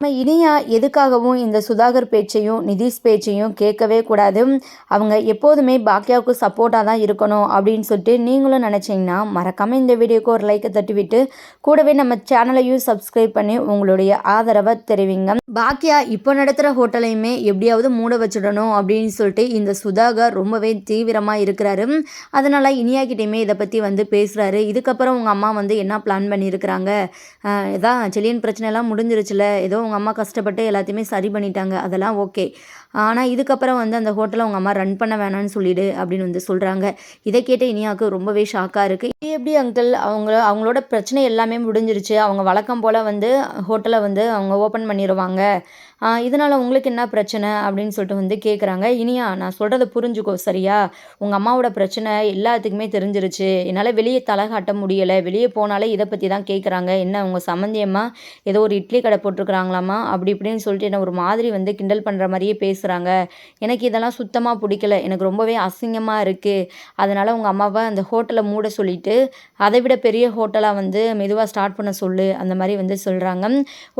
நம்ம இனியா எதுக்காகவும் இந்த சுதாகர் பேச்சையும் நிதிஷ் பேச்சையும் கேட்கவே கூடாது. அவங்க எப்போதுமே பாக்யாவுக்கு சப்போர்ட்டாக தான் இருக்கணும் அப்படின்னு சொல்லிட்டு நீங்களும் நினச்சிங்கன்னா மறக்காமல் இந்த வீடியோக்கு ஒரு லைக்கை தட்டிவிட்டு கூடவே நம்ம சேனலையும் சப்ஸ்கிரைப் பண்ணி உங்களுடைய ஆதரவை தெரிவிங்க. பாக்கியா இப்போ நடத்துகிற ஹோட்டலையுமே எப்படியாவது மூட வச்சிடணும் அப்படின்னு சொல்லிட்டு இந்த சுதாகர் ரொம்பவே தீவிரமாக இருக்கிறாரு. அதனால் இனியா கிட்டேயுமே இதை பற்றி வந்து பேசுகிறாரு இதுக்கப்புறம் உங்கள் அம்மா வந்து என்ன பிளான் பண்ணியிருக்கிறாங்க? இதான் செலியன் பிரச்சனைலாம் முடிஞ்சிருச்சுல. ஏதோ அவங்க அம்மா கஷ்டப்பட்டு எல்லாத்தையுமே சரி பண்ணிட்டாங்க. அதெல்லாம் ஓகே. ஆனால் இதுக்கப்புறம் வந்து அந்த ஹோட்டலை அவங்க அம்மா ரன் பண்ண வேணாம்னு சொல்லிடு அப்படின்னு வந்து சொல்கிறாங்க இதை கேட்ட இனியாவுக்கு ரொம்பவே ஷாக்காக இருக்குது இது எப்படி அங்கிள் அவங்க அவங்களோட பிரச்சனை எல்லாமே முடிஞ்சிருச்சு. அவங்க வழக்கம் போல் வந்து ஹோட்டலை வந்து அவங்க ஓப்பன் பண்ணிடுவாங்க இதனால் உங்களுக்கு என்ன பிரச்சனை அப்படின்னு சொல்லிட்டு வந்து கேட்குறாங்க இனியா நான் சொல்கிறத புரிஞ்சுக்கோ சரியா? உங்கள் அம்மாவோட பிரச்சனை எல்லாத்துக்குமே தெரிஞ்சிருச்சு. என்னால் வெளியே தலை காட்ட முடியலை. வெளியே போனாலே இதை பற்றி தான் கேட்குறாங்க என்ன உங்கள் சம்மந்தியம்மா ஏதோ ஒரு இட்லி கடை போட்டிருக்கிறாங்களாமா? அப்படி இப்படின்னு சொல்லிட்டு என்ன ஒரு மாதிரி வந்து கிண்டல் பண்ணுற மாதிரியே பேசுகிறாங்க எனக்கு இதெல்லாம் சுத்தமாக பிடிக்கல. எனக்கு ரொம்பவே அசிங்கமாக இருக்குது அதனால் உங்கள் அம்மாவை அந்த ஹோட்டலை மூட சொல்லிவிட்டு அதை விட பெரிய ஹோட்டலாக வந்து மெதுவாக ஸ்டார்ட் பண்ண சொல்லு. அந்த மாதிரி வந்து சொல்கிறாங்க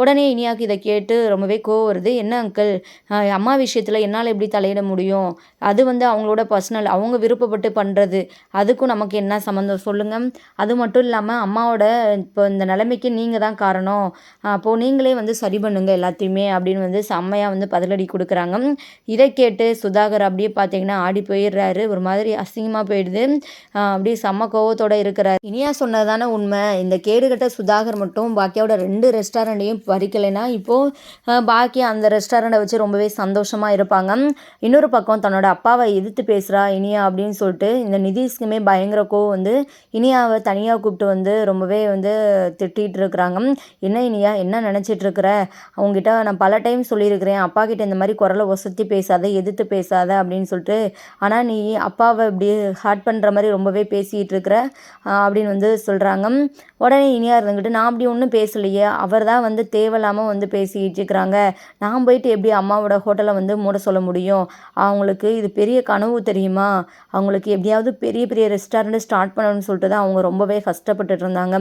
உடனே இனியாவுக்கு இதை கேட்டு ரொம்பவே போகிறது வருது என்ன அங்கிள் அம்மா விஷயத்தில் என்னால் எப்படி தலையிட முடியும்? அது வந்து அவங்களோட பர்சனல் அவங்க விருப்பப்பட்டு பண்ணுறது அதுக்கும் நமக்கு என்ன சம்மந்தம் சொல்லுங்கள் அது மட்டும் இல்லாமல் அம்மாவோட இப்போ இந்த நிலைமைக்கு நீங்கள் தான் காரணம். அப்போது நீங்களே வந்து சரி பண்ணுங்க எல்லாத்தையுமே அப்படின்னு வந்து செம்மையாக வந்து பதிலடி கொடுக்குறாங்க. இதை கேட்டு சுதாகர் அப்படியே பார்த்தீங்கன்னா ஆடி போயிடுறாரு. ஒரு மாதிரி அசிங்கமாக போயிடுது. அப்படியே செம்ம கோவத்தோடு இருக்கிறார். இனியா சொன்னது தானே உண்மை. இந்த கேடுகட்ட சுதாகர் மட்டும் பாக்கியாவோட ரெண்டு ரெஸ்டாரண்ட்டையும் பறிக்கலைன்னா இப்போது பாக்கி பாக்கி அந்த ரெஸ்டாரண்ட்டை வச்சு ரொம்பவே சந்தோஷமாக இருப்பாங்க. இன்னொரு பக்கம் தன்னோட அப்பாவை எதிர்த்து பேசுகிறா இனியா அப்படின்னு சொல்லிட்டு இந்த நிதிஷ்க்குமே பயங்கர கோவம் வந்து இனியாவை தனியாக கூப்பிட்டு வந்து ரொம்பவே வந்து திட்டிகிட்டு இருக்கிறாங்க. என்ன இனியா என்ன நினச்சிட்ருக்குற அவங்ககிட்ட நான் பல டைம் சொல்லியிருக்கிறேன். அப்பா கிட்ட இந்த மாதிரி குரலை ஒசத்தி பேசாத எதிர்த்து பேசாத அப்படின்னு சொல்லிட்டு ஆனால் நீ அப்பாவை இப்படி ஹார்ட் பண்ணுற மாதிரி ரொம்பவே பேசிகிட்டு இருக்கிற அப்படின்னு வந்து சொல்கிறாங்க உடனே இனியா இருந்துக்கிட்டு நான் அப்படி ஒன்றும் பேசலையே. அவர் தான் வந்து தேவையில்லாமல் வந்து பேசிக்கிட்டு இருக்கிறாங்க. நான் போயிட்டு எப்படி அம்மாவோட ஹோட்டலை வந்து மூட சொல்ல முடியும்? அவங்களுக்கு இது பெரிய கனவு தெரியுமா? அவங்களுக்கு எப்படியாவது பெரிய பெரிய ரெஸ்டாரண்ட் ஸ்டார்ட் பண்ணணும்னு சொல்லிட்டு தான் அவங்க ரொம்பவே கஷ்டப்பட்டுட்டு இருந்தாங்க.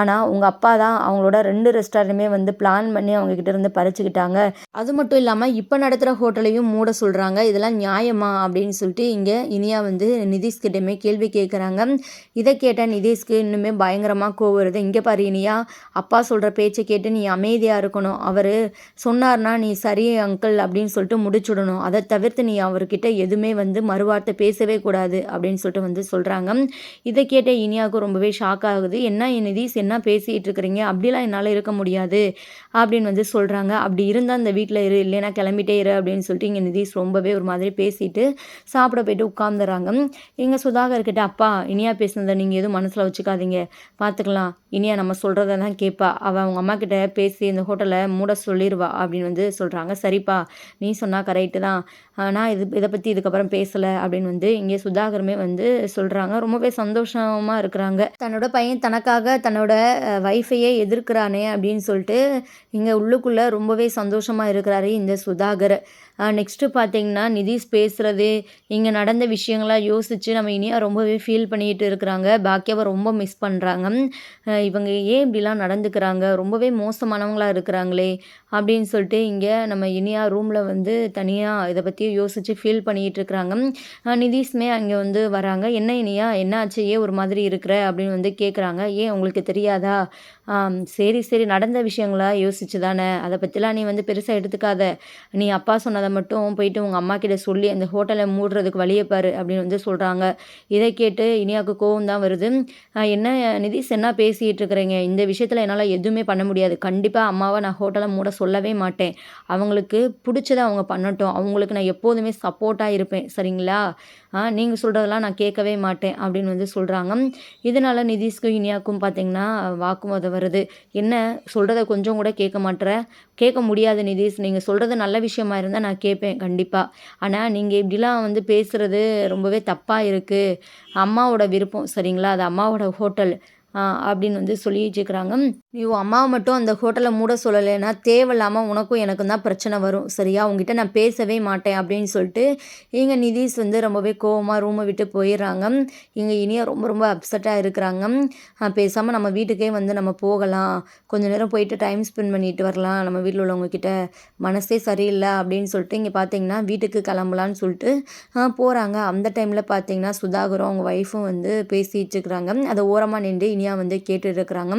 ஆனால் உங்கள் அப்பா தான் அவங்களோட ரெண்டு ரெஸ்டாரண்ட்டுமே வந்து பிளான் பண்ணி அவங்கக்கிட்ட இருந்து பறிச்சுக்கிட்டாங்க. அது மட்டும் இல்லாமல் இப்போ நடத்துகிற ஹோட்டலையும் மூட சொல்கிறாங்க இதெல்லாம் நியாயமா? அப்படின்னு சொல்லிட்டு இங்கே இனியா வந்து நிதிஷ்கிட்டமே கேள்வி கேட்குறாங்க இதை கேட்டால் நிதிஷ்க்கு இன்னுமே பயங்கரமாக கோவருது இங்கே பாரு இனியா அப்பா சொல்கிற பேச்சை கேட்டு நீ அமைதியாக இருக்கணும். அவர் சொன்னார்னா சொன்னால் நீ சரி அங்கிள் அப்படின்னு சொல்லிட்டு முடிச்சுடணும். அதை தவிர்த்து நீ அவர்கிட்ட எதுவுமே வந்து மறுவார்த்தை பேசவே கூடாது அப்படின்னு சொல்லிட்டு வந்து சொல்கிறாங்க இதை கேட்ட இனியாவுக்கு ரொம்பவே ஷாக் ஆகுது. என்ன நிதிஷ் என்ன பேசிகிட்டு இருக்கிறீங்க? அப்படிலாம் என்னால் இருக்க முடியாது அப்படின்னு வந்து சொல்கிறாங்க அப்படி இருந்தால் அந்த வீட்டில் இரு இல்லைன்னா கிளம்பிட்டே இரு அப்படின்னு சொல்லிட்டு இங்கே நிதிஷ் ரொம்பவே ஒரு மாதிரி பேசிட்டு சாப்பிட போயிட்டு உட்காந்துறாங்க எங்கள் சுதாகர் கிட்ட அப்பா இனியா பேசுனதை நீங்கள் எதுவும் மனசில் வச்சுக்காதீங்க. பார்த்துக்கலாம் இனியா நம்ம சொல்கிறத தான் கேட்பா அவள் அவங்க அம்மா கிட்ட பேசி இந்த ஹோட்டலை மூட சொல்லிடுவா அப்படின்னு வந்து சொல்கிறாங்க சரிப்பா நீ சொன்னால் கரெக்டு தான். ஆனால் இது இதை பற்றி இதுக்கப்புறம் பேசலை. அப்படின்னு வந்து இங்கே சுதாகருமே வந்து சொல்கிறாங்க ரொம்பவே சந்தோஷமாக இருக்கிறாங்க. தன்னோட பையன் தனக்காக தன்னோட வைஃபையே எதிர்க்கிறானே அப்படின்னு சொல்லிட்டு இங்கே உள்ளுக்குள்ளே ரொம்பவே சந்தோஷமாக இருக்கிறாரு இந்த சுதாகர். நெக்ஸ்ட்டு பார்த்தீங்கன்னா நிதிஷ் பேசுகிறது இங்கே நடந்த விஷயங்களாம் யோசித்து நம்ம இனியாக ரொம்பவே ஃபீல் பண்ணிகிட்டு இருக்கிறாங்க. பாக்கியாவை ரொம்ப மிஸ் பண்ணுறாங்க இவங்க ஏன் இப்படிலாம் நடந்துக்கிறாங்க? ரொம்பவே மோசமானவங்களாக இருக்கிறாங்களே அப்படின்னு சொல்லிட்டு இங்கே நம்ம இனியா ரூமில் வந்து தனியாக இதை பற்றி யோசித்து ஃபீல் பண்ணிகிட்டு இருக்கிறாங்க. நிதிஷ்மே அங்கே வந்து வராங்க. என்ன இனியா? என்ன ஆச்சு? ஏன் ஒரு மாதிரி இருக்கிற? அப்படின்னு வந்து கேட்குறாங்க ஏன்? உங்களுக்கு தெரியாதா? சரி சரி நடந்த விஷயங்களா யோசிச்சு தானே? அதை பற்றிலாம் நீ வந்து பெருசாக எடுத்துக்காத. நீ அப்பா சொன்னதை மட்டும் போயிட்டு உங்கள் அம்மா கிட்ட சொல்லி அந்த ஹோட்டலை மூடுறதுக்கு வழியை பாரு அப்படின்னு வந்து சொல்கிறாங்க இதை கேட்டு இனியாவுக்கு கோவம் தான் வருது. என்ன நிதிஷ் என்ன பேசிகிட்டு இருக்கிறீங்க? இந்த விஷயத்தில் என்னால் எதுவுமே பண்ண முடியாது. கண்டிப்பாக அம்மாவை நான் ஹோட்டலை மூட சொல்லவே மாட்டேன். அவங்களுக்கு பிடிச்சதை அவங்க பண்ணட்டும். அவங்களுக்கு நான் எப்போதுமே சப்போர்ட்டாக இருப்பேன். சரிங்களா? நீங்கள் சொல்கிறதெல்லாம் நான் கேட்கவே மாட்டேன் அப்படின்னு வந்து சொல்கிறாங்க இதனால் நிதிஷ்க்கும் இனியாக்கும் பார்த்தீங்கன்னா வாக்குவாதம் வருது. என்ன சொல்கிறத கொஞ்சம் கூட கேட்க மாட்டேற. கேட்க முடியாது நிதிஷ். நீங்கள் சொல்கிறது நல்ல விஷயமா இருந்தால் நான் கேட்பேன் கண்டிப்பாக ஆனால் நீங்கள் இப்படிலாம் வந்து பேசுகிறது ரொம்பவே தப்பாக இருக்குது அம்மாவோட விருப்பம் சரிங்களா? அது அம்மாவோட ஹோட்டல் அப்படின்னு வந்து சொல்லிட்டு இருக்கிறாங்க. நீ உன் அம்மாவை மட்டும் அந்த ஹோட்டலை மூட சொல்லலைன்னா தேவையில்லாமல் உனக்கும் எனக்கும் தான் பிரச்சனை வரும். சரியா? உங்ககிட்ட நான் பேசவே மாட்டேன் அப்படின்னு சொல்லிட்டு இங்கே நிதிஷ் வந்து ரொம்பவே கோவமாக ரூமை விட்டு போயிடுறாங்க. இங்கே இனியா ரொம்ப ரொம்ப அப்செட்டாக இருக்கிறாங்க. பேசாமல் நம்ம வீட்டுக்கே வந்து நம்ம போகலாம். கொஞ்ச நேரம் போயிட்டு டைம் ஸ்பெண்ட் பண்ணிட்டு வரலாம். நம்ம வீட்டில் உள்ளவங்கக்கிட்ட மனசே சரியில்லை அப்படின்னு சொல்லிட்டு இங்கே பார்த்தீங்கன்னா வீட்டுக்கு கிளம்பலான்னு சொல்லிட்டு போகிறாங்க அந்த டைமில் பார்த்தீங்கன்னா சுதாகரும் அவங்க ஒய்ஃபும் வந்து பேசிகிட்டு இருக்கிறாங்க. அதை ஓரமாக நின்று இனியா வந்து கேட்டுட்டு இருக்கிறாங்க.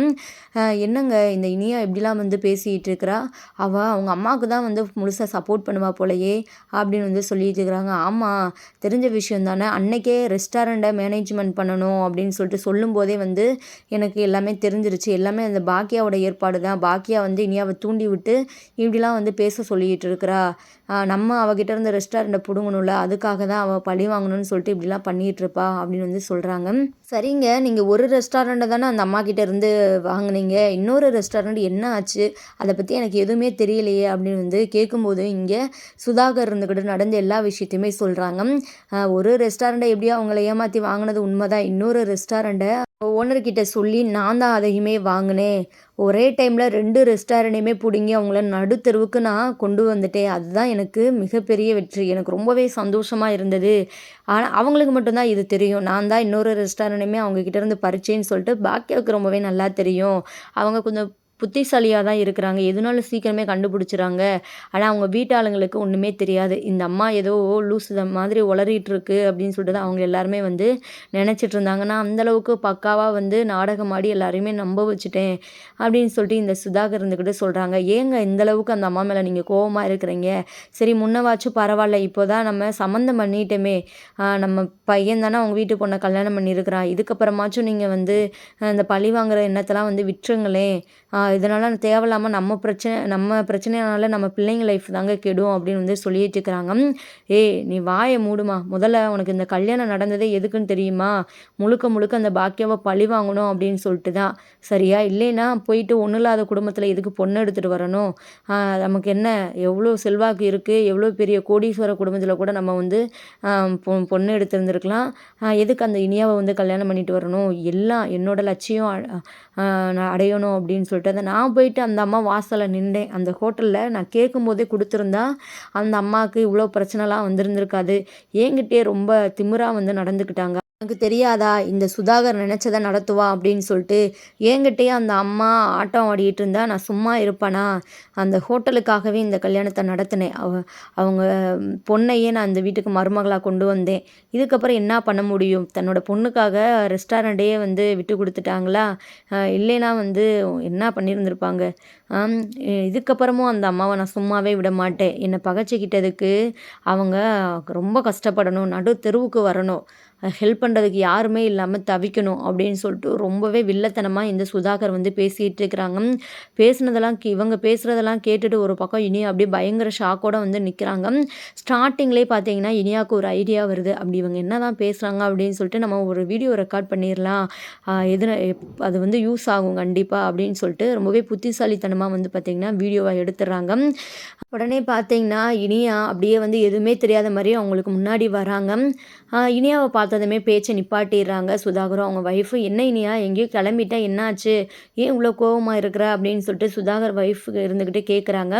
என்னங்க இந்த இனியா இப்படிலாம் வந்து பேசிகிட்டு இருக்கிறா அவள் அவங்க அம்மாவுக்கு தான் வந்து முழுசாக சப்போர்ட் பண்ணுவா போலையே அப்படின்னு வந்து சொல்லிட்டு இருக்கிறாங்க ஆமாம் தெரிஞ்ச விஷயம் தானே. அன்னைக்கே ரெஸ்டாரண்ட்டை மேனேஜ்மெண்ட் பண்ணணும் அப்படின்னு சொல்லிட்டு சொல்லும்போதே வந்து எனக்கு எல்லாமே தெரிஞ்சிருச்சு. எல்லாமே அந்த பாக்கியாவோட ஏற்பாடு தான். பாக்கியா வந்து இனியாவை தூண்டி விட்டு இப்படிலாம் வந்து பேச சொல்லிக்கிட்டு இருக்கிறா நம்ம அவகிட்ட இருந்த ரெஸ்டாரண்ட்டை பிடுங்கணும்ல அதுக்காக தான் அவள் பழி வாங்கணும்னு சொல்லிட்டு இப்படிலாம் பண்ணிகிட்ருப்பா அப்படின்னு வந்து சொல்கிறாங்க சரிங்க நீங்கள் ஒரு ரெஸ்டாரண்ட்டை தானே அந்த அம்மா கிட்ட இருந்து வாங்கினீங்க இன்னொரு ரெஸ்டாரண்ட் என்ன ஆச்சு அதை பற்றி எனக்கு எதுவுமே தெரியலையே அப்படின்னு வந்து கேட்கும்போது இங்கே சுதாகர் இருந்துக்கிட்டு நடந்த எல்லா விஷயத்தையுமே சொல்கிறாங்க ஒரு ரெஸ்டாரண்ட்டை எப்படியோ அவங்கள ஏமாற்றி வாங்கினது உண்மைதான் இன்னொரு ரெஸ்டாரண்ட்டை ஓனர்கிட்ட சொல்லி நான் தான் அதையுமே வாங்கினேன் ஒரே டைமில் ரெண்டு ரெஸ்டாரண்ட்டையுமே பிடுங்கி அவங்கள நடுத்தருவுக்கு நான் கொண்டு வந்துட்டேன். அதுதான் எனக்கு மிகப்பெரிய வெற்றி. எனக்கு ரொம்பவே சந்தோஷமாக இருந்தது. ஆனால் அவங்களுக்கு மட்டும்தான் இது தெரியும். நான் தான் இன்னொரு ரெஸ்டாரண்ட்டுமே அவங்கக்கிட்ட இருந்து பறிச்சேன்னு சொல்லிட்டு பாக்கியாவுக்கு ரொம்பவே நல்லா தெரியும். அவங்க கொஞ்சம் புத்திசாலியாக தான் இருக்கிறாங்க. எதுனாலும் சீக்கிரமே கண்டுபிடிச்சிறாங்க. ஆனால் அவங்க வீட்டாளுங்களுக்கு ஒன்றுமே தெரியாது. இந்த அம்மா ஏதோ லூஸ் மாதிரி உளறிட்டு இருக்கு அப்படின்னு சொல்லிட்டு தான் அவங்க எல்லாருமே வந்து நினச்சிட்டு இருந்தாங்கன்னா அந்தளவுக்கு பக்காவாக வந்து நாடகம் ஆடி எல்லாரையுமே நம்ப வச்சுட்டேன் அப்படின்னு சொல்லிட்டு இந்த சுதாகர் இருந்துக்கிட்டு சொல்கிறாங்க ஏங்க இந்தளவுக்கு அந்த அம்மா மேலே நீங்கள் கோபமாக இருக்கிறீங்க? சரி முன்னவாச்சும் பரவாயில்ல. இப்போ தான் நம்ம சம்மந்தம் பண்ணிட்டோமே. நம்ம பையன் தானே அவங்க வீட்டு பொண்ணை கல்யாணம் பண்ணியிருக்கிறான். இதுக்கப்புறமாச்சும் நீங்கள் வந்து இந்த பழி வாங்குற எண்ணத்தெல்லாம் வந்து விட்டுருங்களேன். இதனால் தேவையில்லாமல் நம்ம பிரச்சனை நம்ம பிரச்சனைனால நம்ம பிள்ளைங்க லைஃப் தாங்க கெடும் அப்படின்னு வந்து சொல்லிட்டு இருக்கிறாங்க. ஏய் நீ வாயை மூடுமா? முதல்ல உனக்கு இந்த கல்யாணம் நடந்ததே எதுக்குன்னு தெரியுமா? முழுக்க முழுக்க அந்த பாக்கியாவை பழி வாங்கணும் அப்படின்னு சொல்லிட்டு தான். சரியா? இல்லைன்னா போயிட்டு ஒன்றும் இல்லாத குடும்பத்தில் எதுக்கு பொண்ணு எடுத்துகிட்டு வரணும்? நமக்கு என்ன? எவ்வளோ செல்வாக்கு இருக்குது எவ்வளோ பெரிய கோடீஸ்வர குடும்பத்தில் கூட நம்ம வந்து பொண்ணு எடுத்திருந்துருக்கலாம். எதுக்கு அந்த இனியாவை வந்து கல்யாணம் பண்ணிட்டு வரணும்? எல்லாம் என்னோட லட்சியம் அடையணும் அப்படின்னு சொல்லிட்டு அதை நான் போயிட்டு அந்த அம்மா வாசலில் நின்றேன். அந்த ஹோட்டலில் நான் கேட்கும்போதே கொடுத்துருந்தா அந்த அம்மாவுக்கு இவ்வளோ பிரச்சனைலாம் வந்துருந்துருக்காது. என்கிட்டே ரொம்ப திமிராக வந்து நடந்துக்கிட்டாங்க. எனக்கு தெரியாதா? இந்த சுதாகர் நினச்சதை நடத்துவா அப்படின்னு சொல்லிட்டு என்கிட்டயே அந்த அம்மா ஆட்டம் ஆடிட்டு இருந்தா நான் சும்மா இருப்பேனா? அந்த ஹோட்டலுக்காகவே இந்த கல்யாணத்தை நடத்தினேன். அவ அவங்க பொண்ணையே நான் அந்த வீட்டுக்கு மருமகளாக கொண்டு வந்தேன். இதுக்கப்புறம் என்ன பண்ண முடியும்? தன்னோட பொண்ணுக்காக ரெஸ்டாரண்ட்டையே வந்து விட்டு கொடுத்துட்டாங்களா? இல்லைன்னா வந்து என்ன பண்ணியிருந்திருப்பாங்க? இதுக்கப்புறமும் அந்த அம்மாவை நான் சும்மாவே விட மாட்டேன். என்னை பகைச்சிக்கிட்டதுக்கு அவங்க ரொம்ப கஷ்டப்படணும். நடு தெருவுக்கு வரணும். ஹெல்ப் பண்ணுறதுக்கு யாருமே இல்லாமல் தவிக்கணும் அப்படின்னு சொல்லிட்டு ரொம்பவே வில்லத்தனமாக இந்த சுதாகர் வந்து பேசிகிட்டு இருக்கிறாங்க. பேசுனதெல்லாம் இவங்க பேசுகிறதெல்லாம் கேட்டுட்டு ஒரு பக்கம் இனியா அப்படியே பயங்கர ஷாக்கோடு வந்து நிற்கிறாங்க ஸ்டார்டிங்லேயே பார்த்தீங்கன்னா இனியாவுக்கு ஒரு ஐடியா வருது. அப்படி இவங்க என்ன தான் பேசுகிறாங்க அப்படின்னு சொல்லிட்டு நம்ம ஒரு வீடியோ ரெக்கார்ட் பண்ணிடலாம். எது அது வந்து யூஸ் ஆகும் கண்டிப்பாக அப்படின்னு சொல்லிட்டு ரொம்பவே புத்திசாலித்தனமாக வந்து பார்த்திங்கன்னா வீடியோவை எடுத்துடுறாங்க. உடனே பார்த்தீங்கன்னா இனியா அப்படியே வந்து எதுவுமே தெரியாத மாதிரி அவங்களுக்கு முன்னாடி வராங்க. இனியாவை பார்த்ததுமே பேச்சை நிப்பாட்டிடுறாங்க. சுதாகரும் அவங்க ஒய்ஃபு என்ன இனியா எங்கேயோ கிளம்பிட்டா என்னாச்சு? ஏன் இவ்வளோ கோவமாக இருக்கிற? அப்படின்னு சொல்லிட்டு சுதாகர் ஒய்ஃபுக்கு இருந்துக்கிட்டு கேட்குறாங்க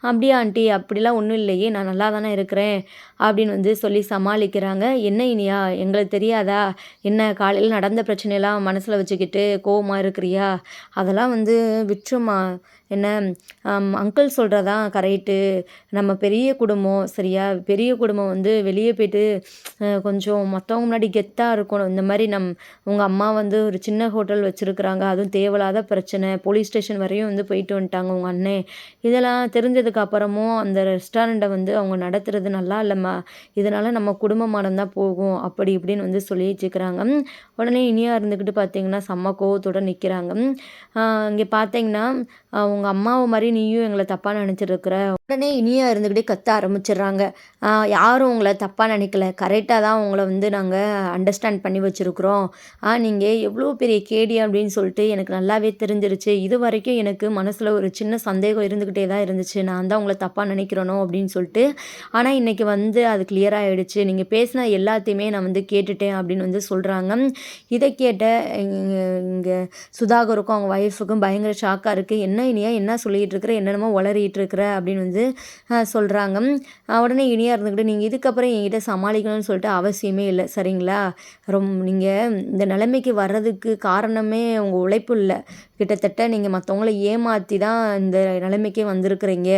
அப்படியா ஆண்டி அப்படிலாம் ஒன்றும் இல்லையே நான் நல்லா தானே இருக்கிறேன் அப்படின்னு வந்து சொல்லி சமாளிக்கிறாங்க. என்ன இனியா எங்களுக்கு தெரியாதா? என்ன காலையில் நடந்த பிரச்சனையெல்லாம் மனசில் வச்சுக்கிட்டு கோவமாக இருக்கிறியா? அதெல்லாம் வந்து விற்றுமா என்ன அங்கிள் சொல்கிறதான் கரெக்டு நம்ம பெரிய குடும்பம் சரியா? பெரிய குடும்பம் வந்து வெளியே போயிட்டு கொஞ்சம் மற்றவங்க முன்னாடி கெத்தாக இருக்கணும். இந்த மாதிரி நம் உங்கள் அம்மா வந்து ஒரு சின்ன ஹோட்டல் வச்சுருக்குறாங்க. அதுவும் தேவையில்லாத பிரச்சனை. போலீஸ் ஸ்டேஷன் வரையும் வந்து போயிட்டு வந்துட்டாங்க உங்கள் அண்ணன் இதெல்லாம் தெரிஞ்சதுக்கு அப்புறமும் அந்த ரெஸ்டாரண்ட்டை வந்து அவங்க நடத்துறது நல்லா இல்லைம்மா. இதனால் நம்ம குடும்பமானம் தான் போகும். அப்படி இப்படின்னு வந்து சொல்லி வச்சுக்கிறாங்க உடனே இனியாக இருந்துக்கிட்டு பார்த்தீங்கன்னா செம்ம கோவத்தோடு நிற்கிறாங்க இங்கே பார்த்தீங்கன்னா அவங்க உங்கள் அம்மாவை மாதிரி நீயும் எங்களை தப்பாக நினச்சிருக்கிற. உடனே இனியா இருந்துக்கிட்டே கத்த ஆரம்பிச்சிடுறாங்க. யாரும் உங்களை தப்பாக நினைக்கல. கரெக்டாக தான் உங்களை வந்து நாங்கள் அண்டர்ஸ்டாண்ட் பண்ணி வச்சுருக்குறோம். நீங்கள் எவ்வளோ பெரிய கேடி அப்படின்னு சொல்லிட்டு எனக்கு நல்லாவே தெரிஞ்சிருச்சு. இது வரைக்கும் எனக்கு மனசில் ஒரு சின்ன சந்தேகம் இருந்துக்கிட்டே தான் இருந்துச்சு. நான் தான் உங்களை தப்பாக நினைக்கிறனோ அப்படின்னு சொல்லிட்டு. ஆனால் இன்றைக்கி வந்து அது கிளியர் ஆகிடுச்சு நீங்கள் பேசின எல்லாத்தையுமே நான் வந்து கேட்டுட்டேன் அப்படின்னு வந்து சொல்கிறாங்க இதை கேட்ட இங்கே சுதாகருக்கும் அவங்க ஒய்ஃபுக்கும் பயங்கர ஷாக்காக இருக்குது என்ன இனியா என்ன சொல்லிகிட்டு இருக்கிற என்னென்னமோ உளறிட்டு இருக்கிற அப்படின்னு வந்து சொல்கிறாங்க உடனே இனியாக இருந்துக்கிட்டு நீங்கள் இதுக்கப்புறம் என்கிட்ட சமாளிக்கணும்னு சொல்லிட்டு அவசியமே இல்லை. சரிங்களா? ரொம்ப நீங்கள் இந்த நிலைமைக்கு வர்றதுக்கு காரணமே உங்கள் உழைப்பு இல்லை. கிட்டத்தட்ட நீங்கள் மற்றவங்கள ஏமாற்றி தான் இந்த நிலைமைக்கே வந்திருக்கிறீங்க.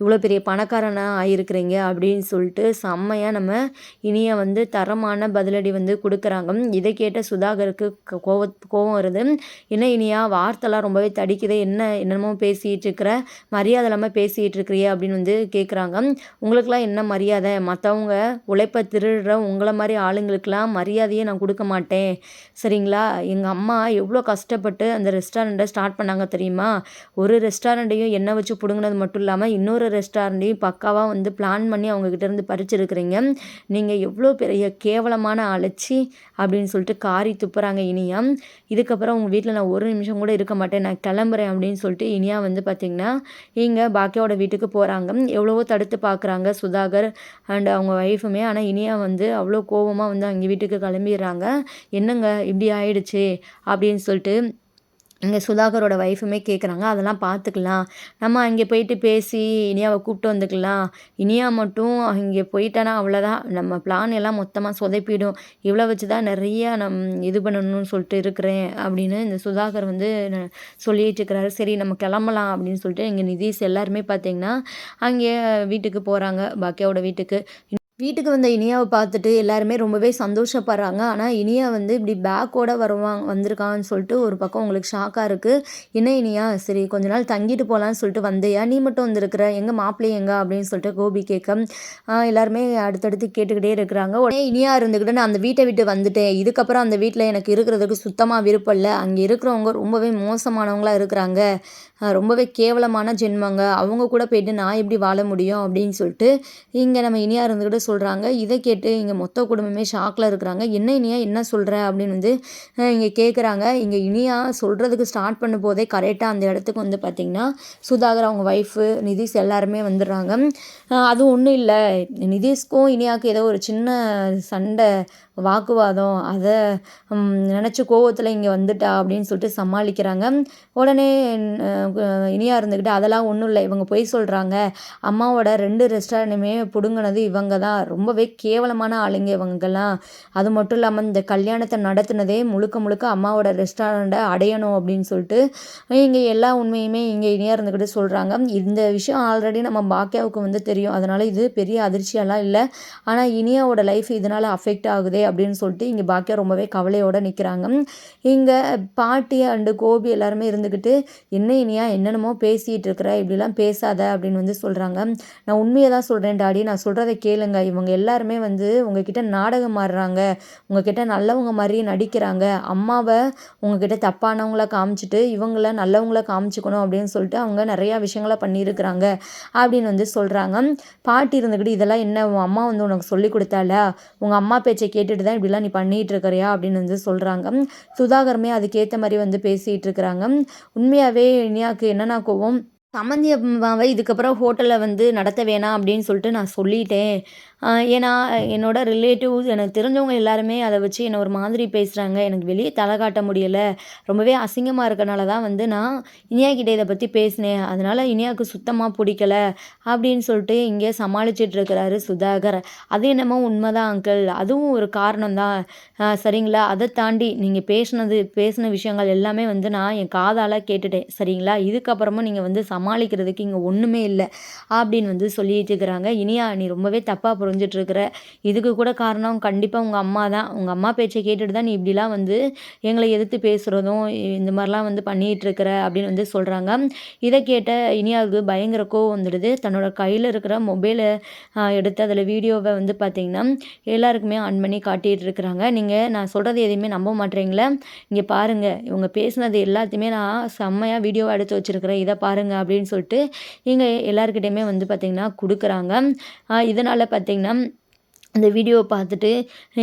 இவ்வளோ பெரிய பணக்காரனாக ஆகிருக்கிறீங்க அப்படின்னு சொல்லிட்டு செம்மையாக நம்ம இனிய வந்து தரமான பதிலடி வந்து கொடுக்குறாங்க. இதை கேட்ட சுதாகருக்கு கோவ கோவம் வருது. என்ன இனியா வார்த்தைலாம் ரொம்பவே தடிக்குது. என்ன என்னென்னமோ பேச பேசிகிட்டு இருக்கிற மரியாதை இல்லாமல் பேசிகிட்டு இருக்கிறிய அப்படின்னு வந்து கேட்குறாங்க உங்களுக்கெல்லாம் என்ன மரியாதை? மற்றவங்க உழைப்பை திருடுற உங்களை மாதிரி ஆளுங்களுக்கெல்லாம் மரியாதையே நான் கொடுக்க மாட்டேன். சரிங்களா? எங்கள் அம்மா எவ்வளோ கஷ்டப்பட்டு அந்த ரெஸ்டாரண்ட்டை ஸ்டார்ட் பண்ணாங்க தெரியுமா? ஒரு ரெஸ்டாரண்ட்டையும் எண்ணெய் வச்சு பிடுங்கினது மட்டும் இல்லாமல் இன்னொரு ரெஸ்டாரண்ட்டையும் பக்காவாக வந்து பிளான் பண்ணி அவங்கக்கிட்டேருந்து பறிச்சிருக்கிறீங்க. நீங்கள் எவ்வளோ பெரிய கேவலமான அழைச்சி அப்படின்னு சொல்லிட்டு காரி துப்புறாங்க இனியா. இதுக்கப்புறம் உங்கள் வீட்டில் நான் ஒரு நிமிஷம் கூட இருக்க மாட்டேன். நான் கிளம்புறேன் அப்படின்னு சொல்லிட்டு இனியா வந்து பார்த்திங்கன்னா இங்கே பாக்கியாவோட வீட்டுக்கு போகிறாங்க எவ்வளவோ தடுத்து பார்க்குறாங்க சுதாகர் அண்ட் அவங்க ஒய்ஃபுமே ஆனால் இனியா வந்து அவ்வளோ கோபமாக வந்து அங்கே வீட்டுக்கு கிளம்பிடுறாங்க. என்னங்க இப்படி ஆயிடுச்சு அப்படின்னு சொல்லிட்டு இங்கே சுதாகரோட ஒய்ஃபுமே கேட்குறாங்க அதெல்லாம் பார்த்துக்கலாம் நம்ம அங்கே போயிட்டு பேசி இனியாவை கூப்பிட்டு வந்துக்கலாம். இனியா மட்டும் அங்கே போயிட்டானா அவ்வளோதான் நம்ம பிளான் எல்லாம் மொத்தமாக சொதைப்பிடும். இவ்வளோ வச்சு தான் நிறைய நம் இது பண்ணணும்னு சொல்லிட்டு இருக்கிறேன் அப்படின்னு இந்த சுதாகர் வந்து சொல்லிட்டு இருக்கிறாரு. சரி நம்ம கிளம்பலாம் அப்படின்னு சொல்லிட்டு இங்கே நிதிஷ் எல்லாருமே பார்த்தீங்கன்னா அங்கே வீட்டுக்கு போகிறாங்க பாக்கியாவோட வீட்டுக்கு. வீட்டுக்கு வந்த இனியாவை பார்த்துட்டு எல்லாருமே ரொம்பவே சந்தோஷப்படுறாங்க. ஆனால் இனியா வந்து இப்படி பேக்கோட வருவாங்க வந்திருக்கான்னு சொல்லிட்டு ஒரு பக்கம் உங்களுக்கு ஷாக்காக இருக்குது என்ன இனியா? சரி கொஞ்ச நாள் தங்கிட்டு போகலான்னு சொல்லிட்டு வந்தியா? நீ மட்டும் வந்திருக்கிற எங்கள் மாப்பிள்ளை எங்க? அப்படின்னு சொல்லிட்டு கோபி கேட்க எல்லாருமே அடுத்தடுத்து கேட்டுக்கிட்டே இருக்கிறாங்க. உடனே இனியா இருந்துக்கிட்டு நான் அந்த வீட்டை விட்டு வந்துட்டேன். இதுக்கப்புறம் அந்த வீட்டில் எனக்கு இருக்கிறதுக்கு சுத்தமாக விருப்பம் இல்லை. அங்கே இருக்கிறவங்க ரொம்பவே மோசமானவங்களாக இருக்கிறாங்க. ரொம்பவே கேவலமான ஜென்மங்க. அவங்க கூட போயிட்டு நான் எப்படி வாழ முடியும் அப்படின்னு சொல்லிட்டு இங்கே நம்ம இனியா இருந்துக்கிட்டு சொல்கிறாங்க இதை கேட்டு இங்கே மொத்த குடும்பமே ஷாக்கில் இருக்கிறாங்க. என்ன இனியா என்ன சொல்கிற அப்படின்னு வந்து இங்கே கேட்குறாங்க இங்கே இனியா சொல்கிறதுக்கு ஸ்டார்ட் பண்ணும் போதே கரெக்டாக அந்த இடத்துக்கு வந்து பார்த்திங்கன்னா சுதாகர் அவங்க ஒய்ஃபு நிதிஷ் எல்லாருமே வந்துடுறாங்க. அது ஒன்றும் இல்லை. நிதிஷ்க்கும் இனியாவுக்கு ஏதோ ஒரு சின்ன சண்டை வாக்குவாதம் அதை நினச்சி கோவத்தில் இங்கே வந்துட்டா அப்படின்னு சொல்லிட்டு சமாளிக்கிறாங்க. உடனே இனியா இருந்துக்கிட்டு அதெல்லாம் ஒன்றும் இல்லை இவங்க பொய் சொல்கிறாங்க அம்மாவோட ரெண்டு ரெஸ்டாரண்ட்டுமே பிடுங்கினது இவங்க தான். ரொம்பவே கேவலமான ஆளுங்க இவங்கெல்லாம். அது மட்டும் இல்லாமல் இந்த கல்யாணத்தை நடத்தினதே முழுக்க முழுக்க அம்மாவோட ரெஸ்டாரண்ட்டை அடையணும் அப்படின்னு சொல்லிட்டு இங்கே எல்லா உண்மையுமே இங்கே இனியாக இருந்துக்கிட்டு சொல்கிறாங்க இந்த விஷயம் ஆல்ரெடி நம்ம பாக்கியாவுக்கு வந்து தெரியும். அதனால் இது பெரிய அதிர்ச்சியெல்லாம் இல்லை. ஆனால் இனியாவோட லைஃப் இதனால் அஃபெக்ட் ஆகுது அப்படின்னு சொல்லிட்டு இங்கே பாக்கியா ரொம்பவே கவலையோடு நிற்கிறாங்க இங்கே பாட்டி அண்டு கோபி எல்லாருமே இருந்துக்கிட்டு என்ன இனியா என்னென்னமோ பேசிகிட்டு இருக்கிற இப்படிலாம் பேசாத அப்படின்னு வந்து சொல்கிறாங்க நான் உண்மையை தான் சொல்கிறேன் டாடி. நான் சொல்கிறத கேளுங்க. இவங்க எல்லாருமே வந்து உங்ககிட்ட நாடகம் ஆடுறாங்க. உங்ககிட்ட நல்லவங்க மாதிரி நடிக்கிறாங்க. அம்மாவை உங்ககிட்ட தப்பானவங்கள காமிச்சிட்டு இவங்கள நல்லவங்கள காமிச்சிக்கணும் அப்படின்னு சொல்லிட்டு அவங்க நிறையா விஷயங்களை பண்ணியிருக்கிறாங்க அப்படின்னு வந்து சொல்கிறாங்க பாட்டி இருந்துக்கிட்டு இதெல்லாம் என்ன? உன் அம்மா வந்து உனக்கு சொல்லி கொடுத்தால உங்கள் அம்மா பேச்சை கேட்டு கேட்டுட்டு தான் இப்படிலாம் நீ பண்ணிகிட்டு இருக்கிறியா அப்படின்னு வந்து சொல்கிறாங்க சுதாகரமே அதுக்கேற்ற மாதிரி வந்து பேசிகிட்டு இருக்கிறாங்க. உண்மையாகவே இனியாவுக்கு என்னென்னா கோவம். சம்மந்தி அம்மாவை இதுக்கப்புறம் ஹோட்டலில் வந்து நடத்த வேணாம் அப்படின்னு சொல்லிட்டு நான் சொல்லிட்டேன். ஏன்னா என்னோடய ரிலேட்டிவ்ஸ் எனக்கு தெரிஞ்சவங்க எல்லாருமே அதை வச்சு என்னை ஒரு மாதிரி பேசுகிறாங்க எனக்கு வெளியே தலை காட்ட முடியலை. ரொம்பவே அசிங்கமாக இருக்கனால தான் வந்து நான் இனியா கிட்டே இதை பற்றி பேசினேன். அதனால் இனியாவுக்கு சுத்தமாக பிடிக்கல அப்படின்னு சொல்லிட்டு இங்கே சமாளிச்சிட்ருக்கிறாரு சுதாகர். அது என்னமோ உண்மைதான் அங்கிள் அதுவும் ஒரு காரணம் தான். சரிங்களா? அதை தாண்டி நீங்கள் பேசினது பேசின விஷயங்கள் எல்லாமே வந்து நான் என் காதால் கேட்டுட்டேன். சரிங்களா? இதுக்கப்புறமும் நீங்கள் வந்து சமாளிக்கிறதுக்கு இங்கே ஒன்றுமே இல்லை அப்படின்னு வந்து சொல்லிட்டு இருக்கிறாங்க. இனியா நீ ரொம்பவே தப்பாக புரிஞ்சிட்ருக்குற. இதுக்கு கூட காரணம் கண்டிப்பாக உங்கள் அம்மா தான். உங்கள் அம்மா பேச்சை கேட்டுட்டு தான் நீ இப்படிலாம் வந்து எங்களை எதிர்த்து பேசுகிறதும் இந்த மாதிரிலாம் வந்து பண்ணிகிட்ருக்கிற அப்படின்னு வந்து சொல்கிறாங்க இதை கேட்ட இனியாவுக்கு பயங்கர கோவம் வந்துடுது. தன்னோட கையில் இருக்கிற மொபைலை எடுத்து அதில் வீடியோவை வந்து பார்த்திங்கன்னா எல்லாருக்குமே ஆன் பண்ணி காட்டிகிட்டு இருக்கிறாங்க நீங்கள் நான் சொல்கிறது எதையுமே நம்ப மாட்டேறீங்களே இங்கே பாருங்கள் இவங்க பேசுனது எல்லாத்தையுமே நான் செம்மையாக வீடியோவை எடுத்து வச்சுருக்கிறேன். இதை பாருங்கள் அப்படின்னு சொல்லிட்டு இங்கே எல்லாருக்கிட்டையுமே வந்து பார்த்திங்கன்னா கொடுக்குறாங்க. இதனால் பார்த்திங்கன்னா அந்த வீடியோவை பார்த்துட்டு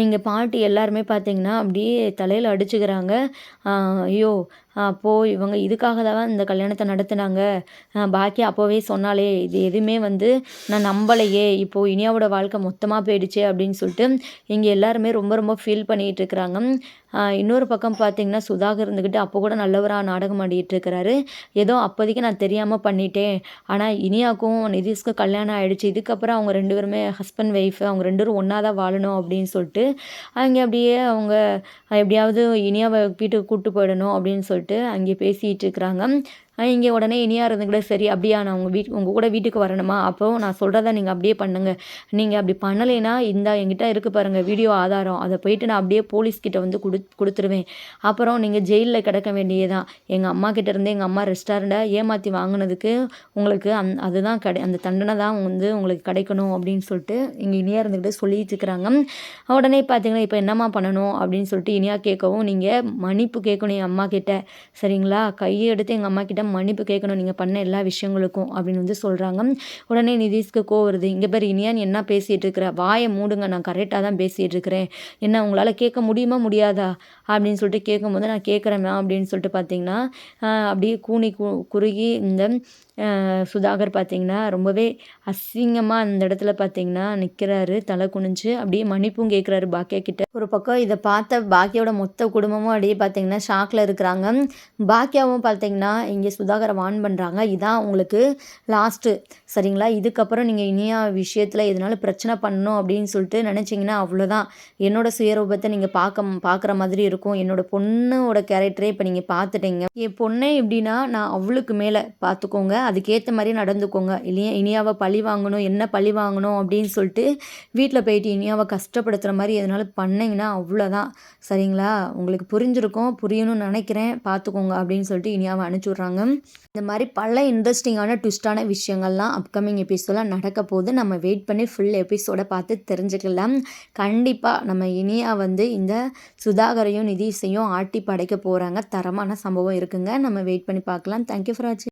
எங்கள் பாட்டி எல்லாருமே பார்த்திங்கன்னா அப்படியே தலையில் அடிச்சுக்கிறாங்க. ஐயோ அப்போது இவங்க இதுக்காக தான் இந்த கல்யாணத்தை நடத்துனாங்க. பாக்கி அப்போவே சொன்னாலே இது எதுவுமே வந்து நான் நம்பலையே. இப்போது இனியாவோட வாழ்க்கை மொத்தமாக போயிடுச்சே அப்படின்னு சொல்லிட்டு இங்கே எல்லாருமே ரொம்ப ரொம்ப ஃபீல் பண்ணிகிட்டு இருக்கிறாங்க. இன்னொரு பக்கம் பார்த்திங்கன்னா சுதாகர் இருந்துக்கிட்டு அப்போ கூட நல்லவராக நாடகம் ஆடிட்டு இருக்கிறாரு. ஏதோ அப்போதைக்கு நான் தெரியாமல் பண்ணிட்டேன். ஆனால் இனியாவுக்கும் நிதிஷ்க்கு கல்யாணம் ஆகிடுச்சு இதுக்கப்புறம் அவங்க ரெண்டு பேருமே ஹஸ்பண்ட் ஒய்ஃபு அவங்க ரெண்டு பேரும் ஒன்றா தான் வாழணும் அப்படின்னு சொல்லிட்டு அங்கே அப்படியே அவங்க எப்படியாவது இனியாவை வீட்டுக்கு கூப்பிட்டு போயிடணும் அப்படின்னு சொல்லிட்டு சொல்லிட்டு அங்கே பேசிகிட்டு இருக்கிறாங்க. இங்கே உடனே இனியாக கூட சரி அப்படியா நான் உங்கள் வீட் உங்கள் கூட வீட்டுக்கு வரணுமா? அப்போ நான் சொல்கிறத நீங்கள் அப்படியே பண்ணுங்கள் நீங்கள் அப்படி பண்ணலைன்னா இந்த எங்கிட்ட இருக்குது பாருங்கள் வீடியோ ஆதாரம். அதை போயிட்டு நான் அப்படியே போலீஸ்கிட்ட வந்து கொடு கொடுத்துருவேன். அப்புறம் நீங்கள் ஜெயிலில் கிடக்க வேண்டியதான் எங்கள் அம்மா கிட்டேருந்து எங்கள் அம்மா ரெஸ்டாரண்ட்டை ஏமாற்றி வாங்கினதுக்கு உங்களுக்கு அந் அதுதான் கிடை அந்த தண்டனை தான் வந்து உங்களுக்கு கிடைக்கணும் அப்படின்னு சொல்லிட்டு இங்கே இனியாக இருந்துக்கிட்டு சொல்லிட்டு இருக்கிறாங்க. உடனே பார்த்தீங்கன்னா இப்போ என்னம்மா பண்ணணும்? அப்படின்னு சொல்லிட்டு இனியாக கேட்கவும் நீங்கள் மன்னிப்பு கேட்கணும் என் அம்மா கிட்ட. சரிங்களா? கையை எடுத்து எங்கள் அம்மா கிட்ட மன்னிப்பு கேட்கணும் நீங்கள் பண்ண எல்லா விஷயங்களுக்கும் அப்படின்னு வந்து சொல்கிறாங்க உடனே நிதிஷ்க்கு கோ வருது. இங்கே பேர் இனியான் என்ன பேசிகிட்டு இருக்கிற? வாயை மூடுங்க நான் கரெக்டாக தான் பேசிகிட்டு இருக்கிறேன். என்ன உங்களால் கேட்க முடியுமா முடியாதா? அப்படின்னு சொல்லிட்டு கேட்கும்போது நான் கேட்குறேன் அப்படின்னு சொல்லிட்டு பார்த்தீங்கன்னா அப்படியே கூனி கு குறுகி இந்த சுதாகர் பார்த்திங்கன்னா ரொம்பவே அசிங்கமாக அந்த இடத்துல பார்த்திங்கன்னா நிற்கிறாரு தலை குனிஞ்சு அப்படியே மன்னிப்பும் கேட்குறாரு பாக்கியா கிட்ட. ஒரு பக்கம் இதை பார்த்த பாக்கியோட மொத்த குடும்பமும் அப்படியே பார்த்திங்கன்னா ஷாக்கில் இருக்கிறாங்க. பாக்கியாவும் பார்த்திங்கன்னா இங்கே சுதாகரை வான் பண்ணுறாங்க இதான் உங்களுக்கு லாஸ்ட்டு சரிங்களா? இதுக்கப்புறம் நீங்கள் இனியா விஷயத்தில் எதனால பிரச்சனை பண்ணணும் அப்படின்னு சொல்லிட்டு நினச்சிங்கன்னா அவ்வளோதான் என்னோட சுயரூபத்தை நீங்கள் பார்க்க பார்க்குற மாதிரி இருக்கும். என்னோட பொண்ணோட கேரக்டரே இப்போ நீங்கள் பார்த்துட்டீங்க. என் பொண்ணே எப்படின்னா நான் அவளுக்கு மேலே பார்த்துக்கோங்க. அதுக்கேற்ற மாதிரி நடந்துக்கோங்க. இல்லையா? இனியாவை பழி வாங்கணும். என்ன பழி வாங்கணும் அப்படின்னு சொல்லிட்டு வீட்டில் போயிட்டு இனியாவை கஷ்டப்படுத்துகிற மாதிரி எதனால பண்ணிங்கன்னா அவ்வளோதான் சரிங்களா? உங்களுக்கு புரிஞ்சிருக்கும். புரியணும்னு நினைக்கிறேன். பார்த்துக்கோங்க அப்படின்னு சொல்லிட்டு இனியாவை அனுப்பிச்சி விட்றாங்க. இந்த மாதிரி பல இன்ட்ரெஸ்டிங்கான ட்விஸ்டான விஷயங்கள்லாம் அப்கமிங் எபிசோடெலாம் நடக்க போது நம்ம வெயிட் பண்ணி ஃபுல் எபிசோடை பார்த்து தெரிஞ்சுக்கலாம். கண்டிப்பாக நம்ம இனியா வந்து இந்த சுதாகரையும் நிதிஷையும் ஆட்டி படைக்க போகிறாங்க தரமான சம்பவம் இருக்குங்க. நம்ம வெயிட் பண்ணி பார்க்கலாம். தேங்க்யூ ஃபார் வாட்சிங்